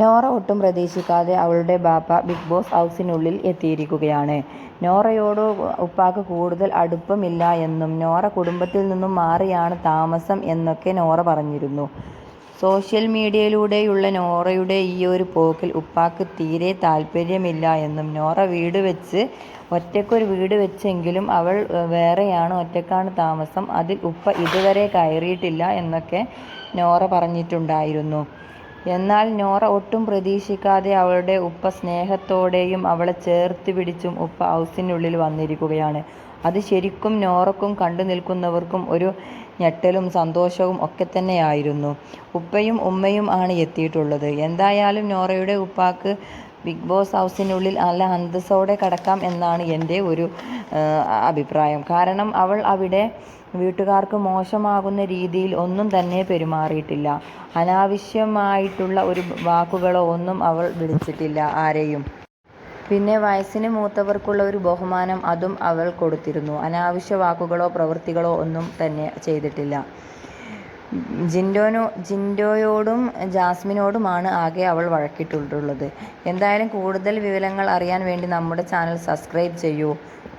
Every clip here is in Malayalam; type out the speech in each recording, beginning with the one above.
നോറ ഒട്ടും പ്രതീക്ഷിക്കാതെ അവളുടെ ബാപ്പ ബിഗ് ബോസ് ഹൗസിനുള്ളിൽ എത്തിയിരിക്കുകയാണ്. നോറയോട് ഉപ്പാക്ക് കൂടുതൽ അടുപ്പമില്ല എന്നും നോറ കുടുംബത്തിൽ നിന്നും മാറിയാണ് താമസം എന്നൊക്കെ നോറ പറഞ്ഞിരുന്നു. സോഷ്യൽ മീഡിയയിലൂടെയുള്ള നോറയുടെ ഈ ഒരു പോക്കിൽ ഉപ്പാക്ക് തീരെ താല്പര്യമില്ല എന്നും നോറ വീട് വെച്ച് ഒറ്റയ്ക്കൊരു വീട് വെച്ചെങ്കിലും അവൾ വേറെയാണ് ഒറ്റക്കാണ് താമസം അതിൽ ഉപ്പ ഇതുവരെ കയറിയിട്ടില്ല എന്നൊക്കെ നോറ പറഞ്ഞിട്ടുണ്ടായിരുന്നു. എന്നാൽ നോറ ഒട്ടും പ്രതീക്ഷിക്കാതെ അവളുടെ ഉപ്പ സ്നേഹത്തോടെയും അവളെ ചേർത്ത് പിടിച്ചും ഉപ്പ ഹൗസിനുള്ളിൽ വന്നിരിക്കുകയാണ്. അത് ശരിക്കും നോറക്കും കണ്ടു നിൽക്കുന്നവർക്കും ഒരു ഞെട്ടലും സന്തോഷവും ഒക്കെ തന്നെയായിരുന്നു ഉപ്പയും ഉമ്മയും ആണ് എത്തിയിട്ടുള്ളത്. എന്തായാലും നോറയുടെ ഉപ്പാക്ക് ബിഗ് ബോസ് ഹൗസിനുള്ളിൽ നല്ല അന്തസ്സോടെ കടക്കാം എന്നാണ് എന്റെ ഒരു അഭിപ്രായം. കാരണം അവൾ അവിടെ വീട്ടുകാർക്ക് മോശമാകുന്ന രീതിയിൽ ഒന്നും തന്നെ പെരുമാറിയിട്ടില്ല. അനാവശ്യമായിട്ടുള്ള ഒരു വാക്കുകളോ ഒന്നും അവൾ വിളിച്ചിട്ടില്ല ആരെയും. പിന്നെ വയസ്സിന് മൂത്തവർക്കുള്ള ഒരു ബഹുമാനം അതും അവൾ കൊടുത്തിരുന്നു. അനാവശ്യ വാക്കുകളോ പ്രവൃത്തികളോ ഒന്നും തന്നെ ചെയ്തിട്ടില്ല. ജിൻഡോനോ ജിൻഡോയോടും ജാസ്മിനോടുമാണ് ആകെ അവൾ വഴക്കിട്ടുള്ളത് എന്തായാലും കൂടുതൽ വിവരങ്ങൾ അറിയാൻ വേണ്ടി നമ്മുടെ ചാനൽ സബ്സ്ക്രൈബ് ചെയ്യൂ.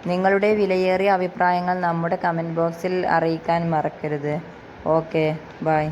നിങ്ങളുടെ വിലയേറിയ അഭിപ്രായങ്ങൾ നമ്മുടെ കമന്റ് ബോക്സിൽ അറിയിക്കാൻ മറക്കരുത്. Okay bye.